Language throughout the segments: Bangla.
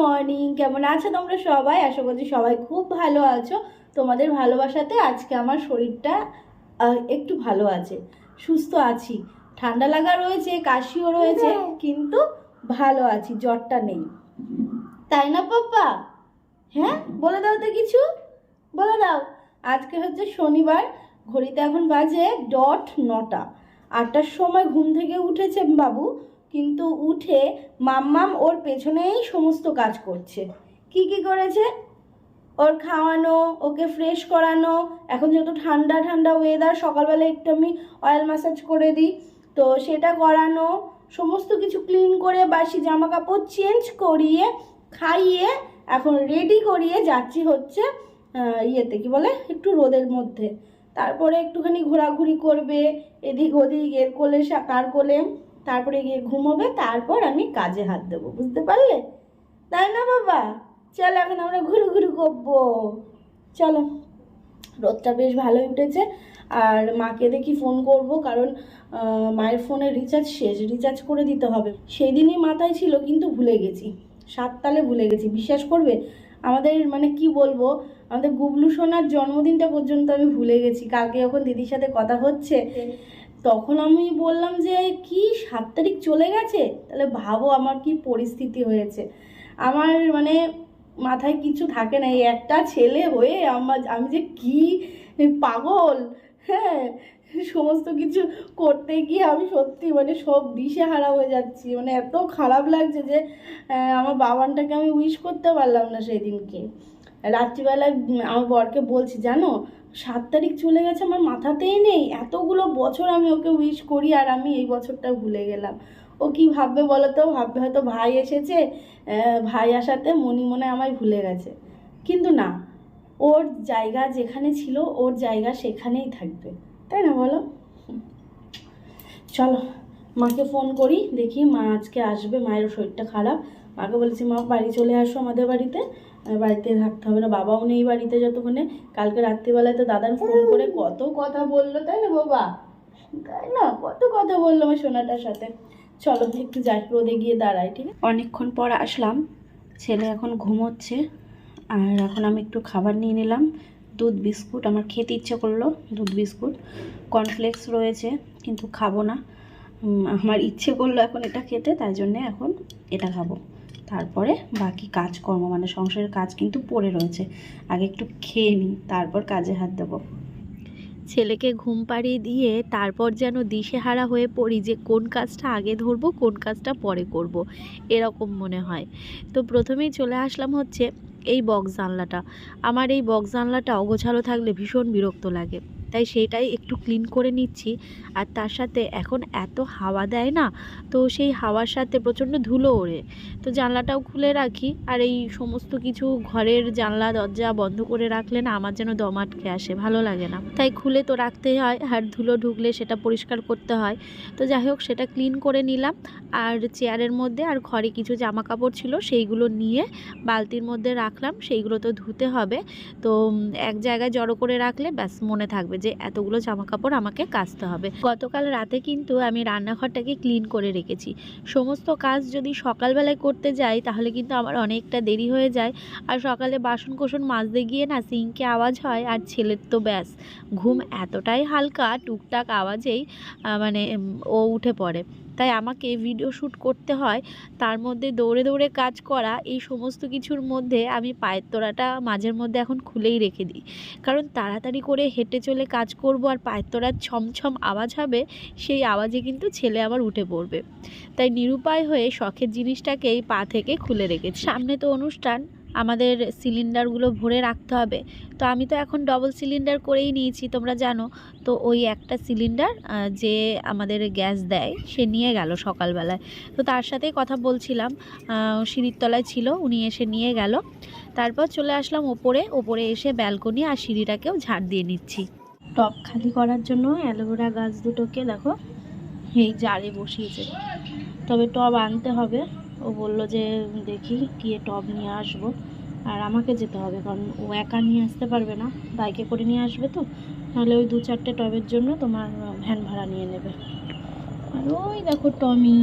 মর্নিং কেমন আছো তোমরা সবাই? আশা করছি সবাই খুব ভালো আছো। তোমাদের ভালোবাসাতে আজকে আমার শরীরটা একটু ভালো আছে সুস্থ আছি। ঠান্ডা লাগা রয়েছে কাশিও রয়েছে কিন্তু ভালো আছি জ্বরটা নেই। তাই না পাপ্পা? হ্যাঁ? বলে দাও তো কিছু। বলে দাও। আজকে হচ্ছে শনিবার ঘড়িতে এখন বাজে ডট নটা। আটটার সময় ঘুম থেকে উঠেছে বাবু। কিন্তু উঠে মাম্মাম ওর পেছনেই সমস্ত কাজ করছে। কি কি করেছে? ওর খাওয়ানো, ওকে ফ্রেশ করানো। এখন যেহেতু ঠান্ডা ঠান্ডা ওয়েদার সকালবেলা একটু আমি অয়েল ম্যাসাজ করে দিই। তো সেটা করানো, সমস্ত কিছু ক্লিন করে বাসি জামা কাপড় চেঞ্জ করিয়ে, খাইয়ে, এখন রেডি করিয়ে যাচ্ছি হচ্ছে ইয়েতে, কি বলে? একটু রোদের মধ্যে। তারপরে একটুখানি ঘোরাঘুরি করবে, এদিক ওদিক, এর কোলে সা- তার কোলে? তারপরে গিয়ে ঘুমোবে, তারপর আমি কাজে হাত দেবো, বুঝতে পারলে? তাই না বাবা? চলো এখন আমরা ঘুরু ঘুরু করব। চলো রোদটা বেশ ভালোই উঠেছে। আর মাকে দেখি ফোন করব, কারণ মায়ের ফোনে রিচার্জ শেষ রিচার্জ করে দিতে হবে। সেই দিনই মাথায় ছিল, কিন্তু ভুলে গেছি। সাত তালে ভুলে গেছি। বিশ্বাস করবে? আমাদের মানে কি বলব? আমাদের গুবলু সোনার জন্মদিনটা পর্যন্ত আমি ভুলে গেছি। কালকে যখন দিদির সাথে কথা হচ্ছে তখন আমি বললাম যে কি, সাত তারিখ চলে গেছে? তাহলে ভাবো আমার কি পরিস্থিতি হয়েছে। আমার মানে মাথায় কিছু থাকে না, এই একটা ছেলে হয়ে আমার, আমি যে কি পাগল হ্যাঁ সমস্ত কিছু করতে গিয়ে আমি সত্যি মানে সব দিশে হারা হয়ে যাচ্ছি। মানে এত খারাপ লাগছে যে আমার বাবানটাকে আমি উইশ করতে পারলাম না সেই দিনকে রাত্রিবেলায় আমার বরকে বলছি, জানো সাত তারিখ চলে গেছে, আমার মাথাতেই নেই। এতগুলো বছর আমি ওকে উইশ করি আর আমি এই বছরটা ভুলে গেলাম। ও কি ভাববে বলো তো? ভাববে হয়তো ভাই এসেছে ভাই আসাতে মনি মনে আমায় ভুলে গেছে। কিন্তু না, ওর জায়গা যেখানে ছিল, ওর জায়গা সেখানেই থাকবে। তাই না বলো? চলো, মাকে ফোন করি, দেখি মা আজকে আসবে, মায়ের শরীরটা খারাপ। মাকে বলেছি, মা, বাড়ি চলে আসো আমাদের বাড়িতে। বাড়িতে থাকতে হবে না। বাবাও নেই বাড়িতে যতক্ষণে। কালকে রাত্রিবেলায় তো দাদার ফোন করে কত কথা বলল, তাই না বাবা? তাই না? কত কথা বলল আমার সোনাটার সাথে। চলো, একটু যাই, রোদে গিয়ে দাঁড়াই, ঠিক আছে? অনেকক্ষণ পর আসলাম। ছেলে এখন ঘুমোচ্ছে। আর এখন আমি একটু খাবার নিয়ে নিলাম। দুধ বিস্কুট, আমার খেতে ইচ্ছে করল দুধ বিস্কুট। কর্নফ্লেক্স রয়েছে, কিন্তু খাব না। আমার ইচ্ছে করল এখন এটা খেতে, তাই জন্যে এখন এটা খাব। তারপরে বাকি কাজকর্ম মানে সংসারের কাজ কিন্তু পড়ে রয়েছে। আগে একটু খেয়ে নিই, তারপর কাজে হাত দেবো। ছেলেকে ঘুম পাড়িয়ে দিয়ে তারপর যেন দিশেহারা হয়ে পড়ি যে কোন কাজটা আগে ধরবো, কোন কাজটা পরে করব। এরকম মনে হয়। তো প্রথমেই চলে আসলাম হচ্ছে এই বক্স জানলাটা। আমার এই বক্স জানলাটা অগোছালো থাকলে ভীষণ বিরক্ত লাগে। তাই সেটাই একটু ক্লিন করে নিচ্ছি। আর তার সাথে এখন এত হাওয়া দেয় না, তো সেই হাওয়ার সাথে প্রচণ্ড ধুলো ওড়ে। তো জানলাটাও খুলে রাখি। আর এই সমস্ত কিছু ঘরের জানলা, দরজা বন্ধ করে রাখলে না আমার যেন দম আটকে আসে, ভালো লাগে না। তাই খুলে তো রাখতেই হয়, আর ধুলো ঢুকলে সেটা পরিষ্কার করতে হয়। তো যাই হোক, সেটা ক্লিন করে নিলাম। আর চেয়ারের মধ্যে আর ঘরে কিছু জামা কাপড় ছিল, সেইগুলো নিয়ে বালতির মধ্যে রাখলাম। সেইগুলো তো ধুতে হবে। তো এক জায়গায় জড়ো করে রাখলে ব্যাস মনে থাকবে। যে এতগুলো জামা কাপড় আমাকে কাচতে হবে। গতকাল রাতে কিন্তু আমি রান্নাঘরটাকে ক্লিন করে রেখেছি। সমস্ত কাজ যদি সকালবেলায় করতে যাই, তাহলে কিন্তু আমার অনেকটা দেরি হয়ে যায়। আর সকালে বাসন কোসন মাজতে গিয়ে না সিঙ্কে আওয়াজ হয় আর ছেলের তো ব্যাস। ঘুম এতটাই হালকা, টুকটাক আওয়াজেই মানে ও উঠে পড়ে। তাই আমাকে ভিডিও শ্যুট করতে হয়, তার মধ্যে দৌড়ে দৌড়ে কাজ করা, এই সমস্ত কিছুর মধ্যে আমি পায়ের তোড়াটা মাঝের মধ্যে এখন খুলেই রেখে দিই। কারণ তাড়াতাড়ি করে হেঁটে চলে কাজ করব আর পায়ের তোড়ার ছমছম আওয়াজ হবে, সেই আওয়াজে কিন্তু ছেলে আবার উঠে পড়বে। তাই নিরুপায় হয়ে শখের জিনিসটাকেই পা থেকে খুলে রেখেছি। সামনে তো অনুষ্ঠান আমাদের সিলিন্ডারগুলো ভরে রাখতে হবে। তো আমি তো এখন ডবল সিলিন্ডার করেই নিয়েছি, তোমরা জানো। তো ওই একটা সিলিন্ডার যে আমাদের গ্যাস দেয়, সে নিয়ে গেল সকালবেলায়। তো তার সাথেই কথা বলছিলাম সিঁড়ির তলায় ছিল, উনি এসে নিয়ে গেল। তারপর চলে আসলাম ওপরে ওপরে এসে ব্যালকনি আর সিঁড়িটাকেও ঝাড় দিয়ে নিচ্ছি। টব খালি করার জন্য অ্যালোভেরা গাছ দুটোকে দেখো, এই জারে বসিয়েছে। তবে টব আনতে হবে। ও বলল যে, দেখি গিয়ে টব নিয়ে আসব আর আমাকে যেতে হবে, কারণ ও একা নিয়ে আসতে পারবে না, বাইকে করে নিয়ে আসবে তো। নাহলে ওই দু চারটে টবের জন্য তোমার ভ্যান ভাড়া নিয়ে নেবে। আর ওই দেখো টমি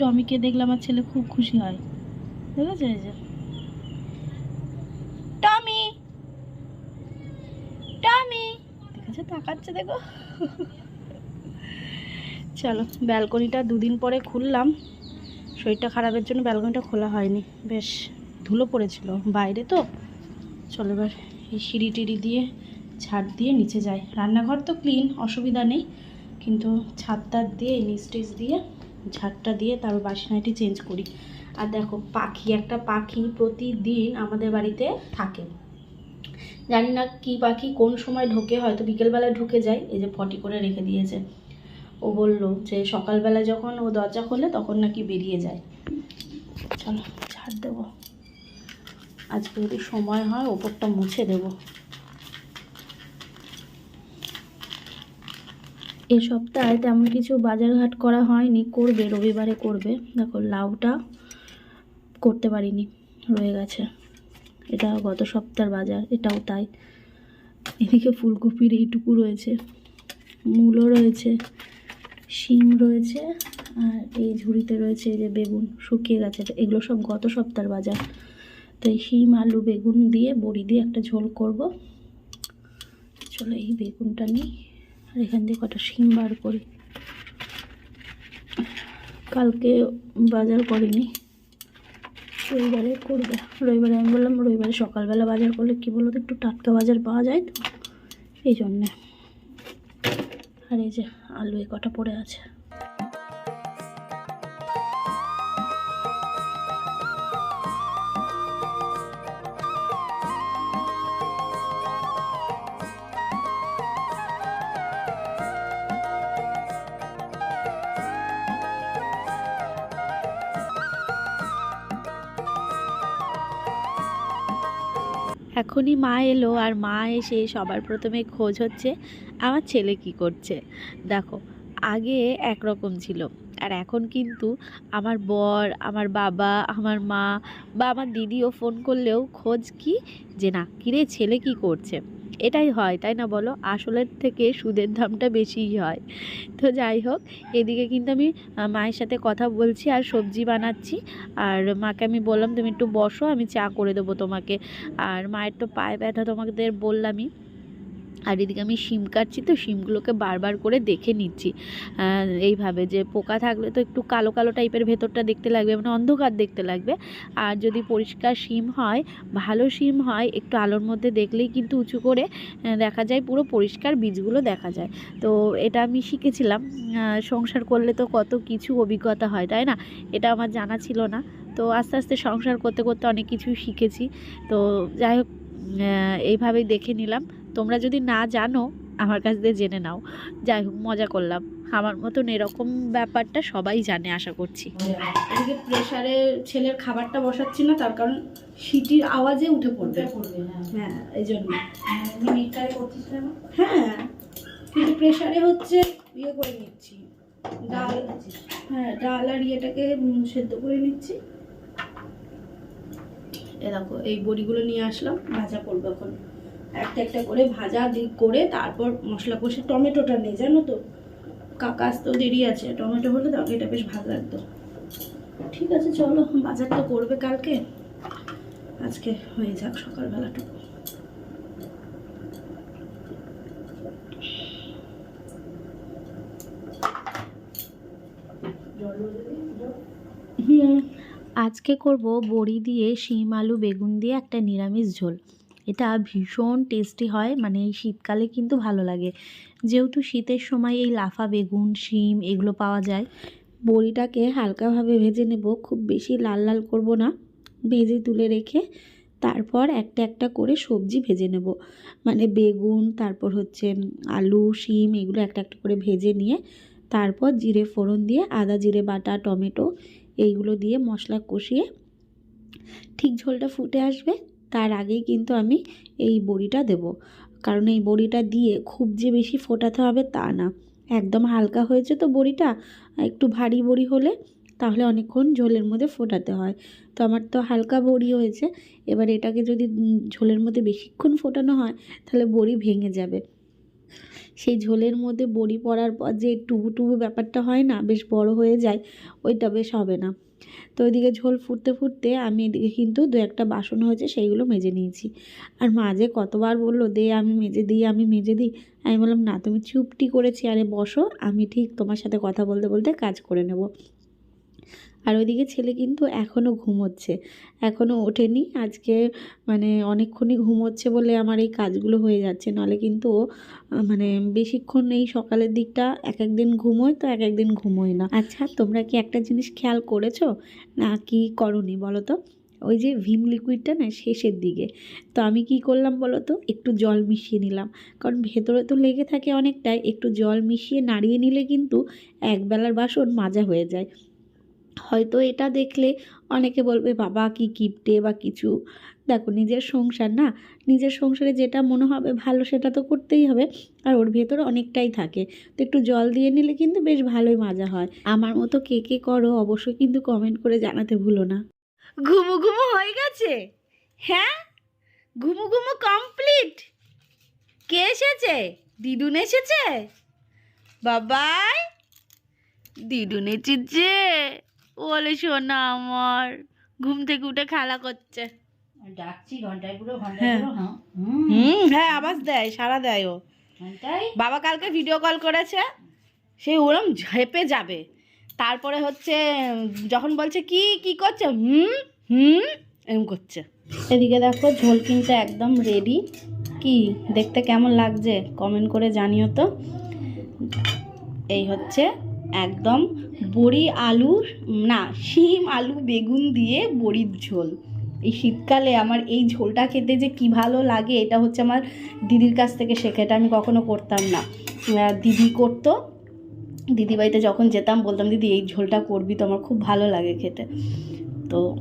টমিকে দেখলে আমার ছেলে খুব খুশি হয় দেখেছ যে। টমি টমি, দেখেছ তাকাচ্ছে দেখো। চলো, ব্যালকনিটা দুদিন পরে খুললাম। শরীরটা খারাপের জন্য ব্যালকনিটা খোলা হয়নি। বেশ ধুলো পড়েছিল। বাইরে তো। চলো এবার এই সিঁড়ি টিড়ি দিয়ে, ছাদ দিয়ে নিচে যাই। রান্নাঘর তো ক্লিন অসুবিধা নেই। কিন্তু ছাদটা দিয়ে নিচ টিচ দিয়ে, ঝাড়টা দিয়ে তারপর বাসিনাটি চেঞ্জ করি। আর দেখো, পাখি, একটা পাখি প্রতিদিন আমাদের বাড়িতে থাকে। জানি না কি পাখি কোন সময় ঢোকে, হয়তো বিকেলবেলায় ঢুকে যায়। এই যে ফটি করে রেখে দিয়েছে। ও বলল যে সকালবেলা যখন ও দরজা খোলে তখন নাকি বেরিয়ে যায়। চলো ছাড় দেবো। আজকে যদি সময় হয় ওপরটা মুছে দেবো। এ সপ্তাহে তেমন কিছু বাজারঘাট করা হয়নি, করবে, রবিবারে করবে। দেখো, লাউটা করতে পারিনি, রয়ে গেছে। এটা গত সপ্তাহের বাজার, এটাও তাই। এদিকে ফুলকপির এইটুকু রয়েছে, মূলও রয়েছে। শিম রয়েছে আর এই ঝুড়িতে রয়েছে যে বেগুন, শুকিয়ে গেছে। এগুলো সব গত সপ্তাহের বাজার। তো এই শিম, আলু, বেগুন দিয়ে, বড়ি দিয়ে একটা ঝোল করব। চলো এই বেগুনটা নিই আর এখান দিয়ে কটা শিম বার করি। কালকে বাজার করিনি। রবিবারে করবে। রবিবারে আমি বললাম, রবিবারে সকালবেলা বাজার করলে কী বলো তো একটু টাটকা বাজার পাওয়া যায় তো, এই জন্যে। আর এই যে আলু এ কটা পড়ে আছে। এখনই মা এলো আর মা এসে সবার প্রথমে খোঁজ হচ্ছে আমার ছেলে কি করছে। দেখো, আগে একরকম ছিল। আর এখন কিন্তু আমার বর, আমার বাবা, আমার মা বা আমার দিদিও ফোন করলেও খোঁজ কি? যে না, কিরে ছেলে কি করছে? এটাই হয়, তাই না বলো? আসলের থেকে সুদের দামটা বেশিই হয়। তো যাই হোক, এদিকে কিন্তু আমি মায়ের সাথে কথা বলছি আর সবজি বানাচ্ছি। আর মাকে আমি বললাম, তুমি একটু বসো, আমি চা করে দেবো তোমাকে। আর মায়ের তো পায়ে ব্যথা তোমাদের বললামই। আর এদিকে আমি শিম কাটছি তো শিমগুলোকে বারবার করে দেখে নিচ্ছি। এইভাবে যে পোকা থাকলে তো একটু কালো কালো টাইপের ভেতরটা দেখতে লাগবে মানে অন্ধকার দেখতে লাগবে। আর যদি পরিষ্কার শিম হয়, ভালো শিম হয়, একটু আলোর মধ্যে দেখলেই কিন্তু উঁচু করে দেখা যায় পুরো পরিষ্কার বীজগুলো দেখা যায়। তো এটা আমি শিখেছিলাম সংসার করলে তো কত কিছু অভিজ্ঞতা হয়, তাই না? এটা আমার জানা ছিল না। তো আস্তে আস্তে সংসার করতে করতে অনেক কিছুই শিখেছি। তো যাই হোক এইভাবেই দেখে নিলাম। তোমরা যদি না জানো আমার কাছ দিয়ে জেনে নাও। যাই হোক মজা করলাম। আমার মতন এরকম ব্যাপারটা সবাই জানে আশা করছি। এদিকে প্রেসারে ছেলের খাবারটা বসাচ্ছি না তার কারণ সিটির আওয়াজে উঠে পড়বে। হ্যাঁ। এই জন্য। হ্যাঁ কিন্তু প্রেসারে হচ্ছে ইয়ে করে নিচ্ছি। ডাল হ্যাঁ ডাল আর ইয়েটাকে সেদ্ধ করে নিচ্ছি। এ দেখো এই বড়িগুলো নিয়ে আসলাম ভাজা করব এখন। একটা একটা করে ভাজা দিক করে তারপর মশলা কষে টমেটোটা নেই জানো তো? কাকা আসতেও দেরি আছে, টমেটো হলে তাকে এটা বেশ ভালো লাগতো। ঠিক আছে, চলো বাজার তো করবে কালকে। আজকে হয়ে যাক সকালবেলাটুকু হুম। আজকে করব বড়ি দিয়ে শিম, আলু, বেগুন দিয়ে একটা নিরামিষ ঝোল। এটা ভীষণ টেস্টি হয় মানে এই শীতকালে কিন্তু ভালো লাগে। যেহেতু শীতের সময় এই লাফা বেগুন, শিম এগুলো পাওয়া যায়, বড়িটাকে হালকাভাবে ভেজে নেব, খুব বেশি লাল লাল করব না। ভেজে তুলে রেখে তারপর একটা একটা করে সবজি ভেজে নেব। মানে বেগুন, তারপর হচ্ছে আলু, শিম এগুলো একটা একটা করে ভেজে নিয়ে তারপর জিরে ফোড়ন দিয়ে আদা, জিরে বাটা, টমেটো এইগুলো দিয়ে মশলা কষিয়ে ঠিক ঝোলটা ফুটে আসবে। তার আগেই কিন্তু আমি এই বড়িটা দেব। কারণ এই বড়িটা দিয়ে খুব যে বেশি ফোটাতে হবে তা না। একদম হালকা হয়েছে তো বড়িটা, একটু ভারী বড়ি হলে তাহলে অনেকক্ষণ ঝোলের মধ্যে ফোটাতে হয়। তো আমার তো হালকা বড়ি হয়েছে, এবার এটাকে যদি ঝোলের মধ্যে বেশিক্ষণ ফোটানো হয়, তাহলে বড়ি ভেঙে যাবে। সেই ঝোলের মধ্যে বড়ি পড়ার পর যে টুবু টুবু ব্যাপারটা হয় না, বেশ বড় হয়ে যায়, ওইটা বেশ হবে না। তো ওইদিকে ঝোল ফুটতে ফুটতে আমি এদিকে কিন্তু দু একটা বাসন হয়েছে, সেইগুলো মেজে নিয়েছি। আর মাঝে কতবার বলল, দে, আমি মেজে দিই, আমি মেজে দিই। আমি বললাম, না, তুমি চুপটি করে চেয়ারে বসো, আমি ঠিক তোমার সাথে কথা বলতে বলতে কাজ করে নেব। আর ওইদিকে ছেলে কিন্তু এখনও ঘুমোচ্ছে। এখনও ওঠেনি। আজকে মানে অনেকক্ষণই ঘুমোচ্ছে বলে আমার এই কাজগুলো হয়ে যাচ্ছে। নাহলে কিন্তু মানে বেশিক্ষণ এই সকালের দিকটা এক এক দিন ঘুমোয় তো এক এক দিন ঘুমোয় না। আচ্ছা তোমরা কি একটা জিনিস খেয়াল করেছ? না, কি করনি বলো তো? ওই যে ভিম লিকুইডটা না শেষের দিকে। তো আমি কি করলাম বলো তো? একটু জল মিশিয়ে নিলাম। কারণ ভেতরে তো লেগে থাকে অনেকটাই। একটু জল মিশিয়ে নাড়িয়ে নিলে কিন্তু একবেলার বাসন মাজা হয়ে যায়। হয়তো এটা দেখলে অনেকে বলবে, বাবা, কি কিপটে বা কিছু। দেখো, নিজের সংসার না? নিজের সংসারে যেটা মনে হবে ভালো, সেটা তো করতেই হবে। আর ওর ভেতরে অনেকটাই থাকে। তো একটু জল দিয়ে নিলে কিন্তু বেশ ভালোই মজা হয়। আমার মতো কে কে করো, অবশ্যই কিন্তু কমেন্ট করে জানাতে ভুলো না। ঘুমু ঘুমু হয়ে গেছে? হ্যাঁ? ঘুমু ঘুমু কমপ্লিট কে এসেছে? দিদুন এসেছে? বাবাই! দিদুন এসেছে। বলে শোনা আমার ঘুম থেকে উঠে খেলা করছে। ডাকছি ঘন্টায় পুরো হ্যাঁ। হ্যাঁ। হুম। হ্যাঁ আওয়াজ দেয় সারা দেয় ও। বাবা কালকে ভিডিও কল করেছে সেই ওরম ঝেপে যাবে। তারপরে হচ্ছে যখন বলছে কি কি করছে? হুম হুম এরম করছে। এদিকে দেখো ঝোল কিন্তু একদম রেডি কি দেখতে কেমন লাগছে? কমেন্ট করে জানিও তো। এই হচ্ছে একদম বড়ি আলু, না, শিম, আলু, বেগুন দিয়ে বড়ির ঝোল। এই শীতকালে আমার এই ঝোলটা খেতে যে কি ভালো লাগে, এটা হচ্ছে আমার দিদির কাছ থেকে শেখা। এটা আমি কখনো করতাম না। দিদি করতো। দিদি বাড়িতে যখন যেতাম, বলতাম, দিদি, এই ঝোলটা করবি তো আমার খুব ভালো লাগে খেতে। তো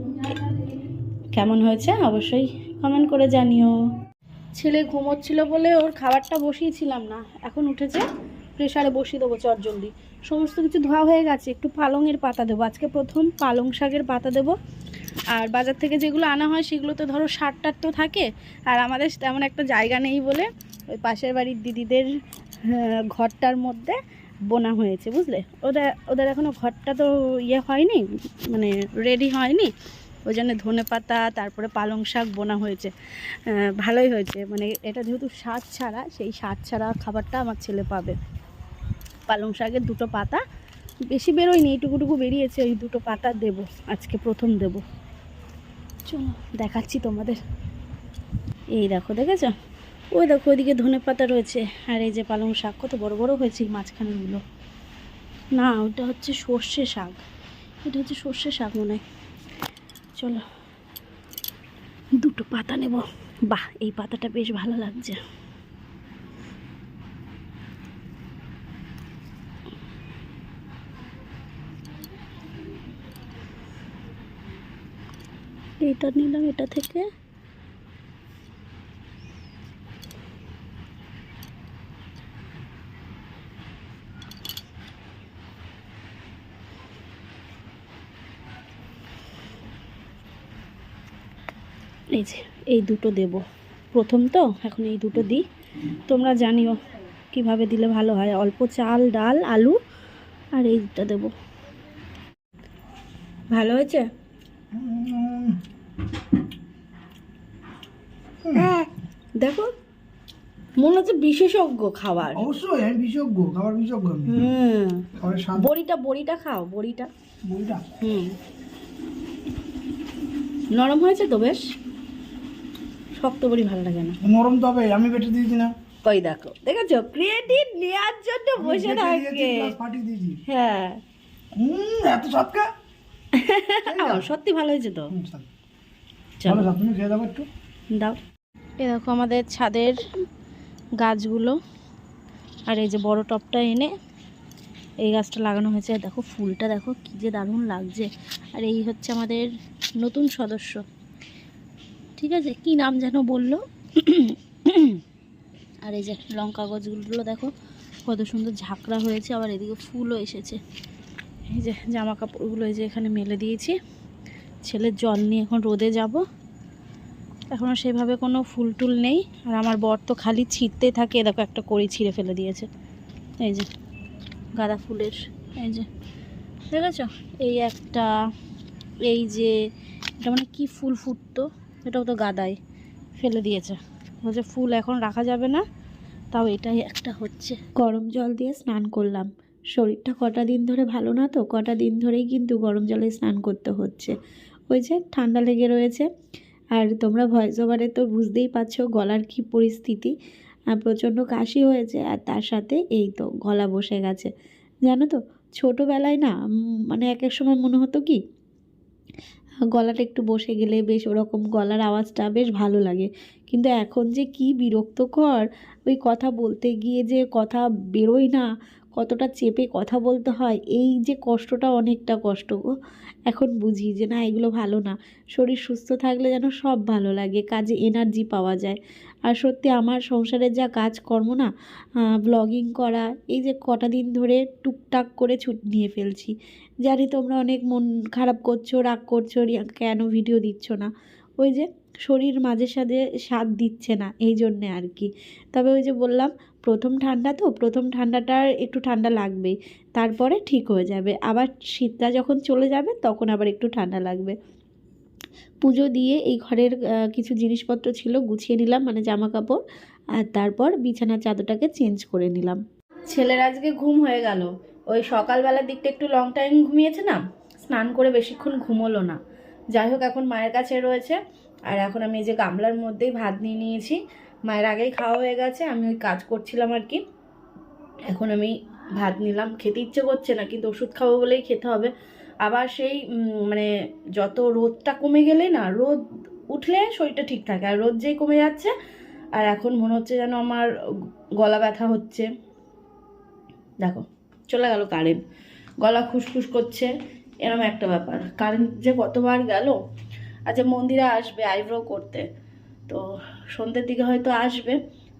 কেমন হয়েছে? অবশ্যই কমেন্ট করে জানিও। ছেলে ঘুমোচ্ছিল বলে ওর খাবারটা বসিয়েছিলাম না। এখন উঠেছে প্রেশারে বসিয়ে দেবো, চট জলদি। সমস্ত কিছু ধোয়া হয়ে গেছে। একটু পালংয়ের পাতা দেবো। আজকে প্রথম পালং শাকের পাতা দেবো। আর বাজার থেকে যেগুলো আনা হয় সেগুলো তো ধরো সারটার তো থাকে। আর আমাদের তেমন একটা জায়গা নেই বলে ওই পাশের বাড়ির দিদিদের ঘরটার মধ্যে বোনা হয়েছে, বুঝলে? ওদের ওদের এখনও ঘরটা তো ইয়ে হয়নি মানে রেডি হয়নি। ওই জন্য ধনে পাতা, তারপরে পালং শাক বোনা হয়েছে। ভালোই হয়েছে। মানে এটা যেহেতু শাক ছাড়া, সেই শাক ছাড়া খাবারটা আমার ছেলে পাবে। পালং শাকের দুটো পাতা। বেশি বেরোয়নি, এইটুকুটুকু বেরিয়েছে ওই দুটো পাতা দেব, আজকে প্রথম দেব। চলো, দেখাচ্ছি তোমাদের। এই দেখো, দেখেছ? ওই দেখো, ওইদিকে ধনে পাতা রয়েছে, আর এই যে পালং শাক, কত বড় বড় হয়েছে এই মাঝখানেগুলো। না, ওটা হচ্ছে সর্ষে শাক। এটা হচ্ছে সর্ষে শাক মনে হয়। চলো, দুটো পাতা নেব। বাহ, এই পাতাটা বেশ ভালো লাগছে। এইটা নিলাম, এটা থেকে। এই যে, এই দুটো দেব। প্রথম তো, এখন এই দুটো দিই। তোমরা জানিও কীভাবে দিলে ভালো হয়। অল্প চাল, ডাল, আলু, আর এইটা দেব। ভালো হয়েছে? দেখো মনে হচ্ছে বিশেষজ্ঞ খাবার। অবশ্যই আমি বিশেষজ্ঞ খাবার বিশেষজ্ঞ আমি। হুম। বড়িটা বড়িটা খাও বড়িটা। বইটা হুম। নরম হয়েছে তো বেশ? শক্ত বড়ি ভালো লাগে না। নরম তো হবে আমি বেটে দিয়েছি না। কই দেখো দেখেছ? ক্রেডিট নেওয়ার জন্য বসে থাকে। হ্যাঁ। হুম এত সৎকা সত্যি ভালো হয়েছে তো। দাও এ দেখো আমাদের ছাদের গাছগুলো। আর এই যে বড় টপটা এনে এই গাছটা লাগানো হয়েছে। দেখো ফুলটা দেখো কী যে দারুণ লাগছে। আর এই হচ্ছে আমাদের নতুন সদস্য। ঠিক আছে? কি নাম যেন বলল? আর এই যে লঙ্কা গাছগুলো দেখো কত সুন্দর ঝাঁকড়া হয়েছে। আবার এদিকে ফুলও এসেছে। এই যে জামা কাপড়গুলো এই যে এখানে মেলে দিয়েছি। ছেলের জল নিয়ে এখন রোদে যাব। এখনও সেভাবে কোনো ফুল টুল নেই। আর আমার বর তো খালি ছিঁড়তে থাকে। দেখো একটা কড়ি ছিঁড়ে ফেলে দিয়েছে। এই যে গাঁদা ফুলের, এই যে দেখেছ? এই একটা, এই যে এটা মানে কি ফুল ফুটতো? এটাও তো গাদায় ফেলে দিয়েছে। বলছে ফুল এখন রাখা যাবে না। তাও এটাই একটা হচ্ছে। গরম জল দিয়ে স্নান করলাম। শরীরটা কটা দিন ধরে ভালো না তো? কটা দিন ধরেই কিন্তু গরম জলে স্নান করতে হচ্ছে। ওই যে ঠান্ডা লেগে রয়েছে। আর তোমরা ভয়েস ওভারে তো বুঝতেই পারছ গলার কি পরিস্থিতি। প্রচণ্ড কাশি হয়েছে আর তার সাথে এই তো গলা বসে গেছে। জানো তো, ছোটোবেলায় না মানে এক এক সময় মনে হতো কি, গলাটা একটু বসে গেলে বেশ ওরকম গলার আওয়াজটা বেশ ভালো লাগে। কিন্তু এখন যে কি বিরক্তকর, ওই কথা বলতে গিয়ে যে কথা বেরোয় না কতটা চেপে কথা বলতে হয়, এই যে কষ্টটা অনেকটা কষ্ট গো। এখন বুঝি যে না, এগুলো ভালো না। শরীর সুস্থ থাকলে যেন সব ভালো লাগে, কাজে এনার্জি পাওয়া যায়। আর সত্যি আমার সংসারের যা কাজকর্ম না ব্লগিং করা, এই যে কটা দিন ধরে টুকটাক করে ছুট নিয়ে ফেলছি। জানি তোমরা অনেক মন খারাপ করছ, রাগ করছ কেন ভিডিও দিচ্ছ না? ওই যে শরীর মাঝে সাঝে স্বাদ দিচ্ছে না, এই জন্যে আর কি। তবে ওই যে বললাম, প্রথম ঠান্ডা তো, প্রথম ঠান্ডাটার একটু ঠান্ডা লাগবেই, তারপরে ঠিক হয়ে যাবে। আবার শীতটা যখন চলে যাবে, তখন আবার একটু ঠান্ডা লাগবে। পুজো দিয়ে এই ঘরের কিছু জিনিসপত্র ছিল, গুছিয়ে নিলাম মানে জামা কাপড় আর তারপর বিছানার চাদরটাকে চেঞ্জ করে নিলাম। ছেলের আজকে ঘুম হয়ে গেল। ওই সকালবেলার দিকটা একটু লং টাইম ঘুমিয়েছে না? স্নান করে বেশিক্ষণ ঘুমোলো না। যাই হোক, এখন মায়ের কাছে রয়েছে। আর এখন আমি এই যে গামলার মধ্যেই ভাত নিয়ে নিয়েছি। মায়ের আগেই খাওয়া হয়ে গেছে, আমি ওই কাজ করছিলাম আর কি। এখন আমি ভাত নিলাম। খেতে ইচ্ছে করছে না, কিন্তু ওষুধ খাব বলেই খেতে হবে। আবার সেই মানে যত রোদটা কমে গেলে না, রোদ উঠলে শরীরটা ঠিক থাকে। আর রোদ যেই কমে যাচ্ছে, আর এখন মনে হচ্ছে যেন আমার গলা ব্যথা হচ্ছে। দেখো, চলে গেল কারেন্ট গলা খুসখুস করছে, এরম একটা ব্যাপার। কারেন্ট যে কতবার গেল আচ্ছা মন্দিরে আসবে আইব্রো করতে। তো সন্ধ্যের দিকে হয়তো আসবে।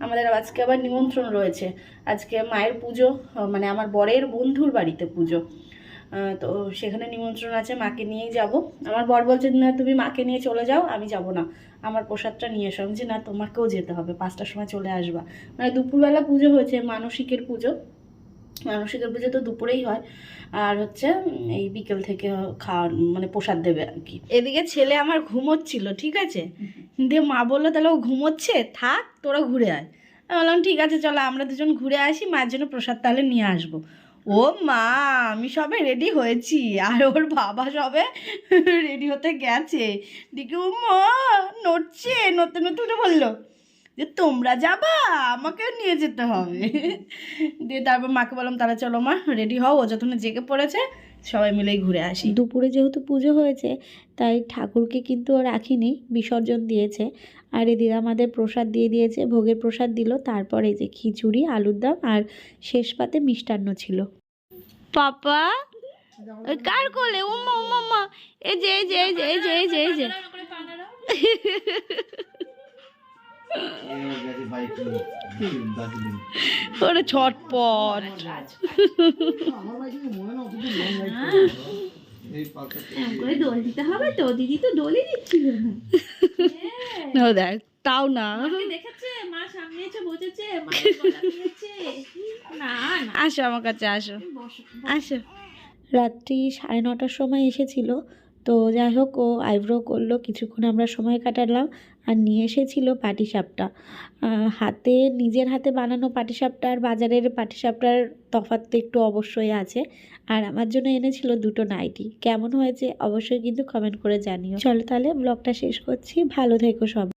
আমাদের আজকে আবার নিমন্ত্রণ রয়েছে। আজকে মায়ের পুজো মানে আমার বরের বন্ধুর বাড়িতে পুজো। তো সেখানে নিমন্ত্রণ আছে মাকে নিয়েই যাব। আমার বর বলছে না তুমি মাকে নিয়ে চলে যাও আমি যাব না। আমার প্রসাদটা নিয়ে এসো। বলছি, না তোমাকেও যেতে হবে পাঁচটার সময় চলে আসবা। মানে দুপুরবেলা পুজো হয়েছে মানসিকের পুজো। মানসিকের পুজো তো দুপুরেই হয় আর হচ্ছে এই বিকেল থেকে খাওয়া মানে প্রসাদ দেবে আর কি। এদিকে ছেলে আমার ঘুমোচ্ছিল ঠিক আছে? দিয়ে মা বলল তাহলে ও ঘুমোচ্ছে? থাক তোরা ঘুরে আয়। আমি বললাম ঠিক আছে চলো আমরা দুজন ঘুরে আসি মায়ের জন্য প্রসাদ তাহলে নিয়ে আসব। ও মা আমি সবে রেডি হয়েছি আর ওর বাবা সবে রেডি হতে গেছে। দিকে ও মা নড়ছে নড়তে নড়তে উঠে বলল যে তোমরা যাবা আমাকে নিয়ে যেতে হবে। দিয়ে তারপর মাকে বললাম তাহলে চলো মা রেডি হও ও যখন জেগে পড়েছে সবাই মিলেই ঘুরে আসি। দুপুরে যেহেতু পুজো হয়েছে তাই ঠাকুরকে কিন্তু রাখিনি বিসর্জন দিয়েছে। আর এদিকে আমাদের প্রসাদ দিয়ে দিয়েছে ভোগের প্রসাদ দিল তারপরে যে খিচুড়ি আলুর দম আর শেষ পাতে মিষ্টান্ন ছিল। পাপা কার কোলে? উম্মা উম্মা এই যে এই যে এই যে এই যে এই যে। ওরে ছটপট। মনে দেখ তাও না। আসো আমার কাছে আসো। আসো। রাত্রি সাড়ে নটার সময় এসেছিল তো যাই হোক ও আইব্রো করল কিছুক্ষণ আমরা সময় কাটালাম। আর নিয়ে এসেছিল পাটিসাপটা। হাতে, নিজের হাতে বানানো পাটিসাপটা আর বাজারের পাটিসাপটার তফাৎ তো একটু অবশ্যই আছে। আর আমার জন্য এনেছিল দুটো নাইটি। কেমন হয়েছে অবশ্যই কিন্তু কমেন্ট করে জানিও। চলো তাহলে ব্লগটা শেষ করছি। ভালো থেকো সব।